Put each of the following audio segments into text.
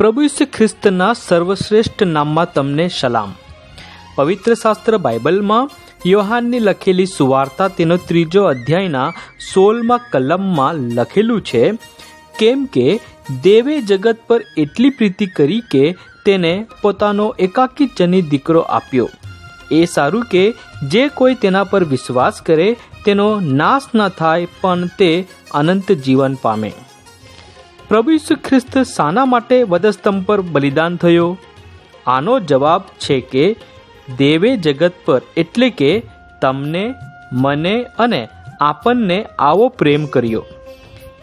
પ્રભુ ઈસુ ખ્રિસ્તના સર્વશ્રેષ્ઠ નામમાં તમને સલામ. પવિત્ર શાસ્ત્ર બાઇબલમાં યોહાનની લખેલી સુવાર્તા તેનો ત્રીજો અધ્યાયના સોળમાં કલમમાં લખેલું છે, કેમ કે દેવે જગત પર એટલી પ્રીતિ કરી કે તેને પોતાનો એકાકી જની દીકરો આપ્યો. એ સારું કે જે કોઈ તેના પર વિશ્વાસ કરે તેનો નાશ ન થાય પણ તે અનંત જીવન પામે. પ્રભુ ઈસુ ખ્રિસ્ત શાના માટે વધસ્તંભ પર બલિદાન થયો. આનો જવાબ છે કે, દેવે જગત પર એટલે કે તમને, મને અને આપણને આવો પ્રેમ કર્યો.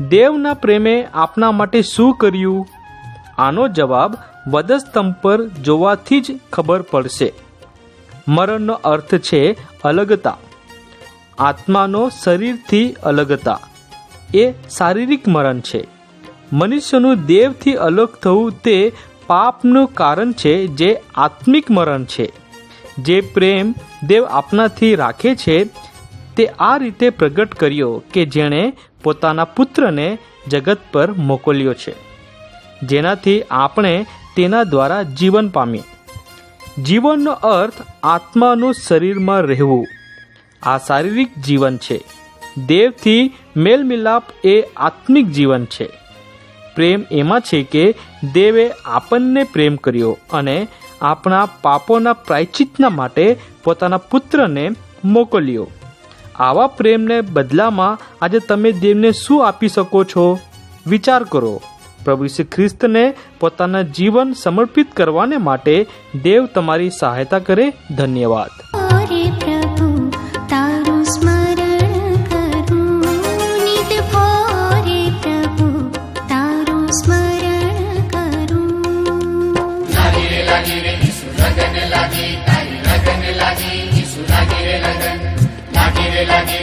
દેવના પ્રેમે આપના માટે શું કર્યું? આનો જવાબ વધસ્તંભ પર જોવાથી જ ખબર પડશે. મરણનો અર્થ છે અલગતા. આત્માનો શરીરથી અલગતા. એ શારીરિક મરણ છે. મનુષ્યનું દેવથી અલગ થવું તે પાપનું કારણ છે, જે આત્મિક મરણ છે. જે પ્રેમ દેવ આપનાથી રાખે છે, તે આ રીતે પ્રગટ કર્યો કે જેણે પોતાના પુત્રને જગત પર મોકલ્યો છે. જેનાથી આપણે તેના દ્વારા જીવન પામીએ. જીવનનો અર્થ આત્માનું શરીરમાં રહેવું. આ શારીરિક જીવન છે. દેવથી મેલમિલાપ એ આત્મિક જીવન છે. પ્રેમ એમાં છે કે દેવે આપણને પ્રેમ કર્યો અને આપણા પાપોના પ્રાયચિતના માટે પોતાના પુત્રને મોકલ્યો. આવા પ્રેમને બદલામાં આજે તમે દેવને શું આપી શકો છો? વિચાર કરો. પ્રભુ શ્રી ખ્રિસ્તને પોતાના જીવન સમર્પિત કરવાને માટે દેવ તમારી સહાયતા કરે. ધન્યવાદ. स्मरण करू लागे लागे रे येशू लगन लागे तारी लगन लागे रे लगन लागे रे लागे